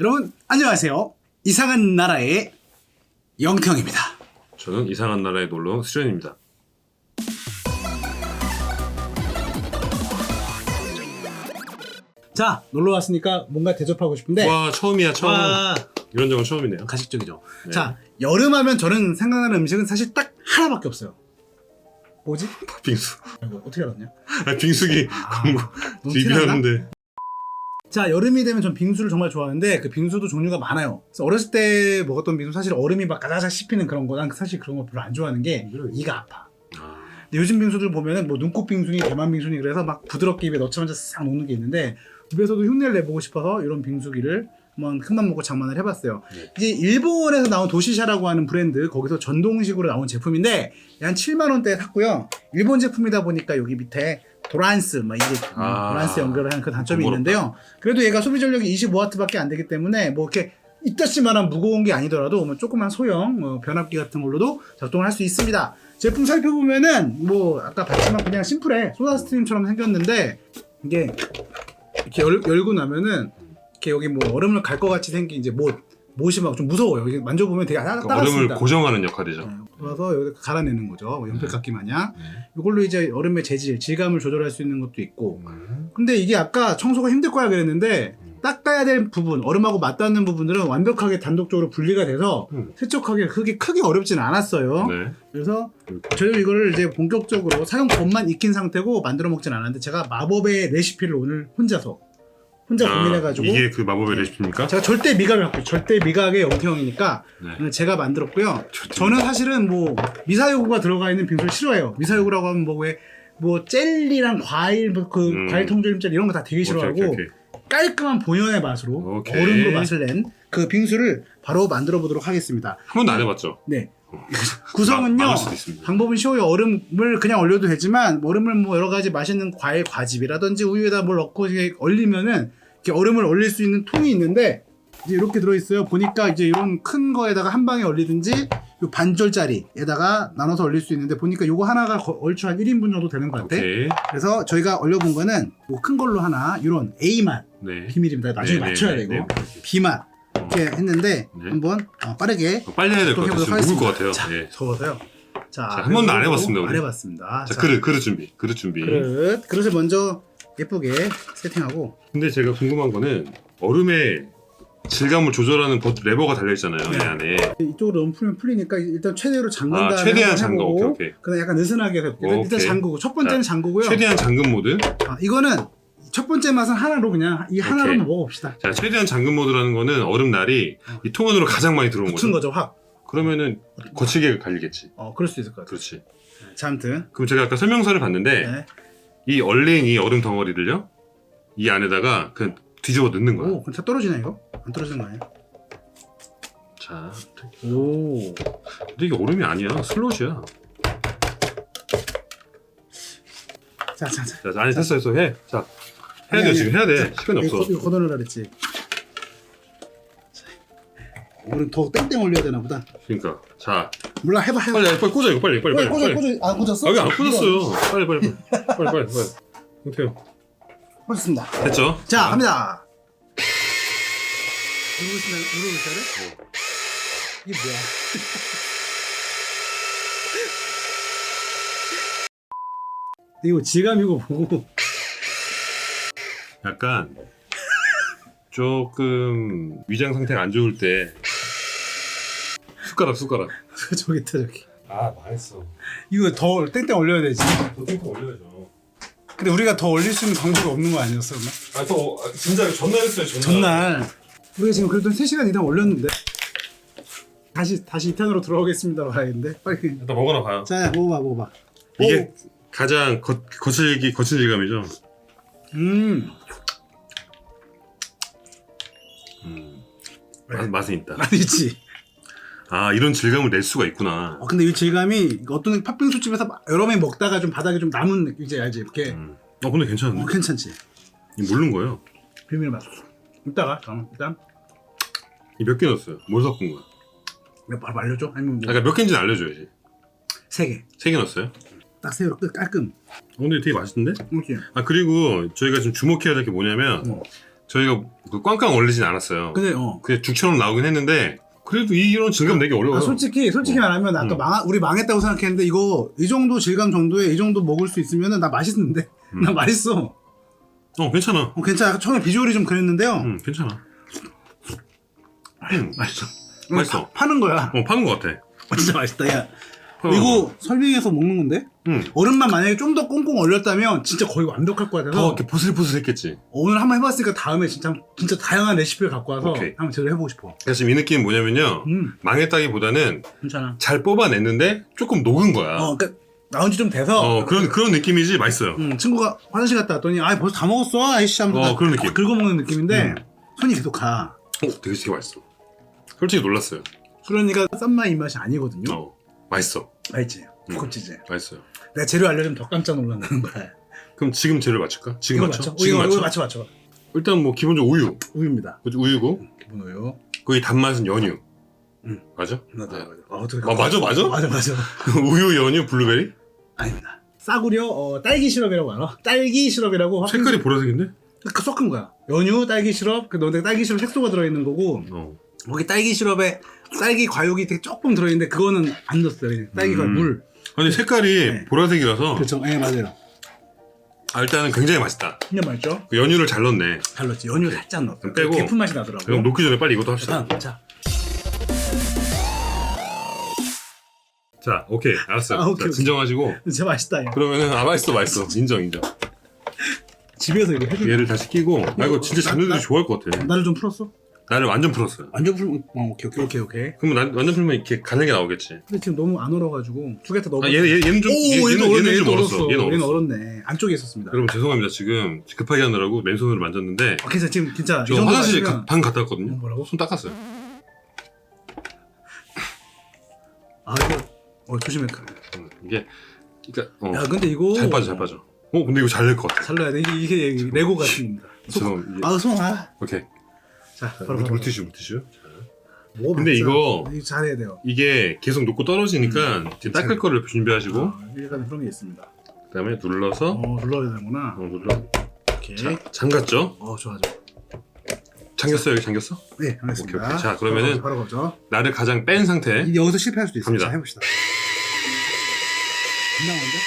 여러분 안녕하세요. 이상한 나라의 영평입니다. 저는 이상한 나라에 놀러 온 수련입니다. 자 놀러 왔으니까 뭔가 대접하고 싶은데 와 처음이야 처음. 네. 와 이런 적은 처음이네요. 가식적이죠. 네. 자 여름하면 저는 생각나는 음식은 사실 딱 하나밖에 없어요. 뭐지? 빙수. 아이고, 어떻게 알았냐? 아, 빙수기 아, 광고? 비비었는데. 자 여름이 되면 전 빙수를 정말 좋아하는데 그 빙수도 종류가 많아요. 그래서 어렸을 때 먹었던 빙수 사실 얼음이 막 가자작 씹히는 그런 거난 사실 그런 거 별로 안 좋아하는 게 이가 아파. 아, 근데 요즘 빙수들 보면은 뭐 눈꽃 빙수니 대만 빙수니 그래서 막 부드럽게 입에 넣자마자 싹 녹는 게 있는데 집에서도 흉내를 내보고 싶어서 이런 빙수기를 한번 큰맘 먹고 장만을 해봤어요. 네. 이제 일본에서 나온 도시샤라고 하는 브랜드 거기서 전동식으로 나온 제품인데 한 7만 원대에 샀고요. 일본 제품이다 보니까 여기 밑에 도란스 막 이게 아, 도란스 연결을 하는 그 단점이 번거롭다. 있는데요. 그래도 얘가 소비 전력이 25와트밖에 안 되기 때문에 뭐 이렇게 이따시만한 무거운 게 아니더라도 뭐 조그만 소형 뭐 변압기 같은 걸로도 작동을 할 수 있습니다. 제품 살펴보면은 뭐 아까 봤지만 그냥 심플해 소다 스트림처럼 생겼는데 이게 이렇게 열, 열고 나면은 이렇게 여기 뭐 얼음을 갈 것 같이 생긴 이제 못 못이 막 좀 무서워요. 이게 만져보면 되게 따, 그러니까 얼음을 따갑습니다. 고정하는 역할이죠. 네, 그래서 여기 갈아내는 거죠. 뭐 연필깎이 마냥. 네. 이걸로 이제 얼음의 재질, 질감을 조절할 수 있는 것도 있고. 음. 근데 이게 아까 청소가 힘들 거야 그랬는데 음. 닦아야 될 부분, 얼음하고 맞닿는 부분들은 완벽하게 단독적으로 분리가 돼서 음. 세척하기 크게 크게 어렵진 않았어요. 네. 그래서. 저희도 이거를 이제 본격적으로 사용법만 익힌 상태고 만들어 먹진 않았는데 제가 마법의 레시피를 오늘 혼자서 혼자 아, 고민해가지고 이게 그 마법의 레시피입니까? 제가 절대 미각을 갖고 절대 미각의 영태형이니까 네. 제가 만들었고요. 저는 사실은 뭐 미사여구가 들어가 있는 빙수를 싫어해요. 미사여구라고 하면 뭐 왜 뭐 젤리랑 과일 뭐그 음. 과일 통조림젤 이런 거 다 되게 싫어하고 오케이, 오케이. 깔끔한 본연의 맛으로 오케이. 얼음으로 맛을 낸 그 빙수를 바로 만들어 보도록 하겠습니다. 한 번도 안 해봤죠. 네. 구성은요. 마- 망할 수도 있습니다. 방법은 쉬워요. 얼음을 그냥 얼려도 되지만 얼음을 뭐 여러 가지 맛있는 과일 과즙이라든지 우유에다 뭘 넣고 이렇게 얼리면은 이렇게 얼음을 얼릴 수 있는 통이 있는데 이제 이렇게 들어 있어요. 보니까 이제 이런 큰 거에다가 한 방에 얼리든지 요 반절짜리에다가 나눠서 얼릴 수 있는데 보니까 요거 하나가 거- 얼추 한 1인분 정도 되는 것 같아. 오케이. 그래서 저희가 얼려본 거는 요큰 걸로 하나 이런 A맛 네. 비밀입니다. 나중에 네, 네, 맞춰야 네, 되고 네. B맛 이렇게 했는데 네. 한번 어, 빠르게 어, 빨리 해야 될것또 같아요. 지금 녹을 것 하겠습니다. 같아요. 자, 예. 더워서요. 자, 자, 한 번도 안 해봤습니다, 우리. 안 해봤습니다. 자, 자, 그릇 그릇 준비. 그릇 준비. 그릇 그릇을 먼저 예쁘게 세팅하고 근데 제가 궁금한 거는 얼음의 질감을 조절하는 버 레버가 달려 있잖아요. 네. 이 안에. 이쪽으로 너무 풀면 풀리니까 일단 최대로 잠근 아, 다음에 최대한 한번 잠궈. 해보고 오케이, 오케이. 그다음 약간 느슨하게 해서 일단, 일단 오케이. 잠그고 첫 번째는 자, 잠그고요. 최대한 잠금 모드. 아, 이거는 첫 번째 맛은 하나로 그냥 이 오케이. 먹어봅시다. 자, 최대한 잠금 모드라는 거는 얼음날이 이 통 안으로 가장 많이 들어온 붙은 거죠. 거죠 확. 그러면은 거칠게 갈리겠지. 어 그럴 수 있을 것 같아요. 그렇지. 자 아무튼 그럼 제가 아까 설명서를 봤는데 네. 이 얼린 이 얼음 덩어리를요. 이 안에다가 그냥 뒤집어 넣는 거야. 오, 근데 떨어지네 이거? 안 떨어지는 거 아니야? 자, 오. 근데 이게 얼음이 아니야. 슬롯이야. 자, 자, 자. 자, 아니 됐어 됐어 해. 자, 해야 돼 아니. 지금 해야 돼. 시간이 없어. 이거 걷어내라 그랬지. 자, 우리 더 땡땡 올려야 되나 보다. 그러니까 자, 몰라, 해봐, 해봐. 빨리 빨리 꽂아 이거 빨리 빨리 빨리. 꽂아, 빨리. 꽂아. 안 꽂았어? 아, 여기 안 꽂았어요. 빨리 빨리 빨리 빨리 빨리 빨리. 오케이. 꽂았습니다. 됐죠? 자, 갑니다. 누르고 있으면 누르고 있어야 돼? 이게 뭐야? 이거 질감이고 보고 약간 조금 위장 상태가 안 좋을 때 숟가락 숟가락. 저기 있다 저기. 아 망했어. 이거 더 땡땡 올려야 되지. 더 탱크 올려야죠. 근데 우리가 더 올릴 수 있는 방법이 없는 거 아니었어, 그러면? 아또 진짜 전날 했어요 전날 우리가 지금 그래도 3시간 이상 올렸는데 다시 다시 2탄으로 들어오겠습니다 말하겠는데 빨리 일단 먹어나 봐요. 자 먹어봐 먹어봐 이게 가장 거, 거칠기 거친 질감이죠. 음 음. 맛, 맛은 있다. 아니지 아 이런 질감을 낼 수가 있구나. 어, 근데 이 질감이 어떤 팥빙수 집에서 여러 명이 먹다가 좀 바닥에 좀 남은 이제 알지 이렇게 음. 어 근데 괜찮은데? 어, 괜찮지 이 모르는 거예요. 비밀 맛 이따가 그럼 일단 이 몇 개 넣었어요? 뭘 섞은 거야? 바로 알려줘 아니면 뭐 아까 몇 개인지는 알려줘야지. 세개딱 세개 넣었어요? 세로 끝 깔끔 어, 근데 되게 맛있는데? 이렇게 아 그리고 저희가 좀 주목해야 될 게 뭐냐면 어. 저희가 그 꽝꽝 얼리진 않았어요. 근데 어. 그냥 죽처럼 나오긴 했는데 그래도 이- 이런 질감 내기 어려워요. 아, 솔직히 솔직히 어. 말하면 아까 음. 망, 우리 망했다고 생각했는데 이거 이 정도 질감 정도에 이 정도 먹을 수 있으면은 나 맛있는데 음. 나 맛있어. 어 괜찮아. 어, 괜찮아. 처음에 비주얼이 좀 그랬는데요. 음 괜찮아. 음 맛있어. 맛있어. 파, 는 거야. 어 파는 것 같아. 어, 진짜 맛있다. 야 어. 이거 설빙해서 먹는 건데 음. 얼음만 만약에 좀 더 꽁꽁 얼렸다면 진짜 거의 완벽할 것더 같아서 이렇게 보슬보슬했겠지. 오늘 한번 해봤으니까 다음에 진짜 진짜 다양한 레시피를 갖고 와서 오케이. 한번 제대로 해보고 싶어. 그래서 지금 이 느낌은 뭐냐면요. 음 망했다기보다는 괜찮아. 잘 뽑아냈는데 조금 녹은 거야. 어 그러니까 나온 지 좀 돼서 어, 그런 그런 느낌이지 맛있어요. 음, 친구가 화장실 갔다 왔더니 아 벌써 다 먹었어 아이씨 하면서 어, 그런 느낌. 긁어 먹는 느낌인데 음. 손이 계속 가. 어, 되게 되게 맛있어. 솔직히 놀랐어요. 수련이가 싼맛 입맛이 아니거든요. 어, 맛있어. 알지? 음. 두껍지지. 맛있어요. 내가 재료 알려주면 더 깜짝 놀란다는 거야. 그럼 지금 재료 맞출까? 지금 이거 맞춰? 맞죠? 지금 이거, 맞춰? 이거 맞춰 맞춰. 일단 뭐 기본적으로 우유. 우유입니다. 그치, 우유고 기본 우유. 거기 단맛은 연유. 음. 맞아? 맞아 네. 맞아. 아, 어떻게 아, 맞아, 맞아? 맞아 맞아. 우유, 연유, 블루베리? 아닙니다. 싸구려 어, 딸기 시럽이라고 알아? 딸기 시럽이라고 확- 색깔이 보라색인데? 그 섞은 거야. 연유, 딸기 시럽, 그 너네 딸기 시럽 색소가 들어있는 거고 어. 거기 딸기 시럽에 딸기 과육이 되게 조금 들어있는데 그거는 안 넣었어요. 그냥 딸기 과육 음. 물. 아니 색깔이 네. 보라색이라서 그렇죠. 예 맞아요. 아, 일단은 굉장히 맛있다. 진짜 맛있죠? 그 연유를 잘 넣네. 잘 넣었지. 연유 살짝 넣었어. 빼고. 깊은 맛이 나더라고. 그럼 녹기 전에 빨리 이것도 합시다. 다음 자. 자, 오케이. 알았어요. 아, 오케이, 자, 오케이. 진정하시고. 진짜 맛있다. 야. 그러면은 아 맛있어 맛있어 인정 인정 집에서 이거 해줄 얘를 다시 끼고 아 이거 진짜 나- 자녀들이 나- 좋아할 것 같아 나를 좀 풀었어? 나를 완전 풀었어요 완전 풀. 어, 오케이 오케이 오케이 오케이. 그러면 난 완전 풀면 이렇게 가늘게 나오겠지 근데 지금 너무 안 얼어가지고 두 개 다 넣어. 아 얘는 얘- 얘는 좀 오, 얘- 얘도 얘는. 얘는 좀 얼었어 얘는 얼었어 얼었네. 안쪽에 있었습니다. 여러분 죄송합니다 지금 급하게 하느라고 맨손으로 만졌는데 아, 그래서 지금 진짜 이저 화장실 가- 방 갔다 왔거든요 어, 뭐라고? 손 닦았어요 아 이거 어 조심해. 음, 이게 그러니까 어, 야 근데 이거 잘 빠져 잘 빠져 어 근데 이거 잘 될 것 같아 잘 넣어야 돼. 이게, 이게 레고 같습니다. 죄송 이게- 아손 아. 오케이 자 자, 바로 물- 바로. 물티슈 물티슈 뭐 근데. 이거- 이거 잘해야 돼요. 이게 계속 녹고 떨어지니까 이제 닦을 거를 준비하시고 아, 약간 그런 게 있습니다. 그다음에 눌러서 어 눌러야 되는구나. 어, 눌러 오케이. 자 잠갔죠 어 좋아 좋아. 잠겼어 여기 잠겼어 네 알겠습니다. 오케이, 오케이. 자, 그러면은- 바로 가죠. 나를 가장 뺀 상태 이- 여기서 실패할 수도 있어요. 갑니다. 자 해봅시다. 안 나오는데?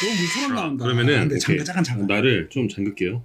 너무 물처럼 아, 나온다. 그러면은 근데 잠깐 이렇게 잠깐 잠깐. 나를 좀 잠글게요.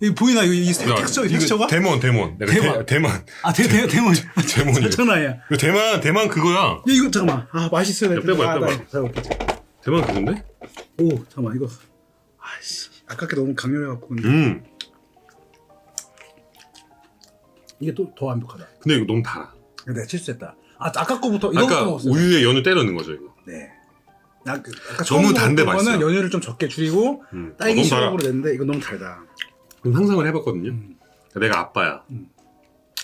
이거 보이나 이거 이 야, 텍스처 이거 텍스처가? 대몬, 대몬. 내가 대박. 대, 대만, 아 대 대 대문. 대몬이. 장난 아니야. 야 이거 대만, 대만 그거야. 이거 잠깐만. 아 맛있어야 돼. 야, 빼봐, 아, 빼봐. 나- 자, 오케이. 대만 그건데? 오 잠깐만 이거. 아씨 아깝게 너무 강렬해갖고 근데 음. 이게 또 더 완벽하다. 근데 이거 너무 달아. 내가 실수했다. 아 아까 거부터 이거부터 아까 먹었어요. 우유에 연유 때려 넣은 거죠, 이거. 네. 나 그- 아까 너무 단데 먹었던 거는 맛있어요. 연유를 좀 적게 줄이고 음. 어, 딸기 너무 달아. 시럽으로 냈는데 이거 너무 달다. 그럼 상상을 해봤거든요. 음. 내가 아빠야. 음.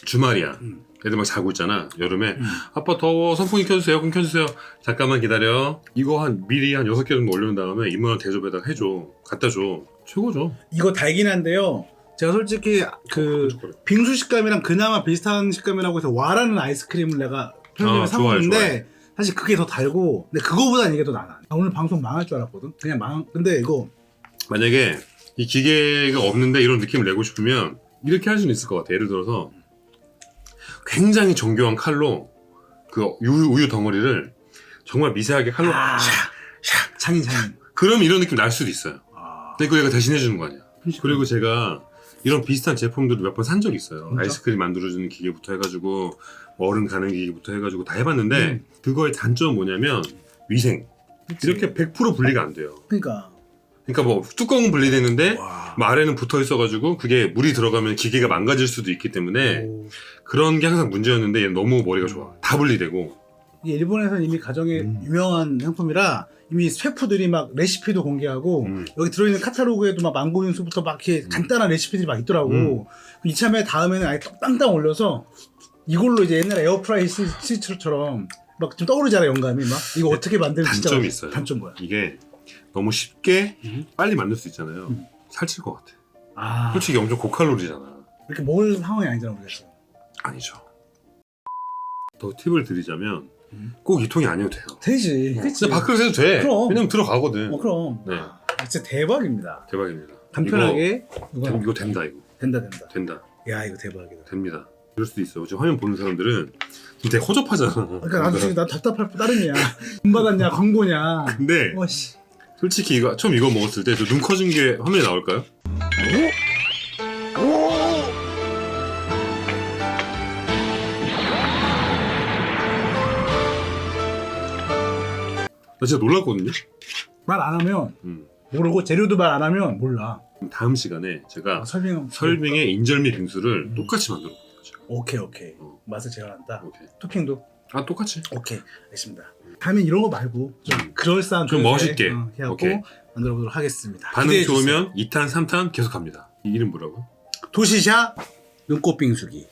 주말이야. 음. 애들 막 자고 있잖아. 여름에. 음. 아빠 더워. 선풍기 켜주세요. 에어컨 켜주세요. 잠깐만 기다려. 이거 한 미리 한 여섯 개 정도 올려놓은 다음에 이모랑 대접에다가 해줘. 갖다 줘. 최고죠. 이거 달긴 한데요. 제가 솔직히 그 빙수 식감이랑 그나마 비슷한 식감이라고 해서 와라는 아이스크림을 내가 편의점에 아, 사 좋아요, 먹는데 사실 그게 더 달고 근데 그거보단 이게 더 나아. 나 오늘 방송 망할 줄 알았거든. 그냥 망. 근데 이거 만약에 이 기계가 없는데 이런 느낌을 내고 싶으면 이렇게 할 수는 있을 것 같아. 예를 들어서 굉장히 정교한 칼로 그 우유, 우유 덩어리를 정말 미세하게 칼로 아. 샥, 샥. 장인 장인. 그럼 이런 느낌 날 수도 있어요. 아. 근데 그거 얘가 대신해 주는 거 아니야. 그리고 제가 이런 비슷한 제품들을 몇 번 산 적이 있어요. 진짜? 아이스크림 만들어주는 기계부터 해가지고 뭐 얼음 가는 기계부터 해가지고 다 해봤는데 음. 그거의 단점은 뭐냐면 위생. 그치? 이렇게 100% 분리가 안 돼요. 그러니까 그러니까 뭐 뚜껑은 분리되는데 와. 뭐 아래는 붙어 있어가지고 그게 물이 들어가면 기계가 망가질 수도 있기 때문에 오. 그런 게 항상 문제였는데 얘는 너무 머리가 좋아. 다 분리되고. 이게 일본에서는 이미 가정에 음. 유명한 상품이라 이미 셰프들이 막 레시피도 공개하고 음. 여기 들어있는 카탈로그에도 막 망고 윤수부터 막 이렇게 간단한 레시피들이 막 있더라고. 음. 이참에 다음에는 아예 땅땅 올려서 이걸로 이제 옛날에 에어프라이 시- 시스처럼 막 좀 떠오르잖아 영감이 막 이거 어떻게 만들면 단점이 있어요. 단점 뭐야? 이게 너무 쉽게 음. 빨리 만들 수 있잖아요. 음. 살찔 것 같아. 아 솔직히 엄청 고칼로리잖아. 이렇게 먹을 상황이 아니잖아 우리가 지금. 아니죠. 더 팁을 드리자면 음. 꼭 이 통이 아니어도 돼요. 되지. 그치. 진짜 밥그릇 해도 돼. 그럼. 왜냐면 들어가거든. 어 그럼. 네. 아, 진짜 대박입니다. 대박입니다. 간편하게 이거, 된- 이거 된다 이거. 된다 된다. 된다. 야 이거 대박이다. 됩니다. 그럴 수도 있어. 지금 화면 보는 사람들은 지금 되게 허접하잖아. 그러니까 나도 지금 나 답답할 따름이야. 돈 받았냐 광고냐. 근데 어씨. 솔직히 이거 처음 이거 먹었을 때 저 눈 커진 게 화면에 나올까요? 나 진짜 놀랐거든요. 말 안 하면 음. 모르고 재료도 말 안 하면 몰라. 다음 시간에 제가 아, 설명. 설빙의 인절미 빙수를 음. 똑같이 만들어 볼게요. 오케이 오케이. 어. 맛을 제어한다. 오케이. 토핑도 아 똑같이. 오케이 알겠습니다. 다음에 이런 거 말고 좀 음. 그럴싸한 좀 멋있게. 어, 해갖고 오케이. 만들어 보도록 하겠습니다. 반응 기대해 주세요. 좋으면 2탄, 3탄 계속 갑니다. 이 이름 뭐라고요? 도시샤 눈꽃 빙수기.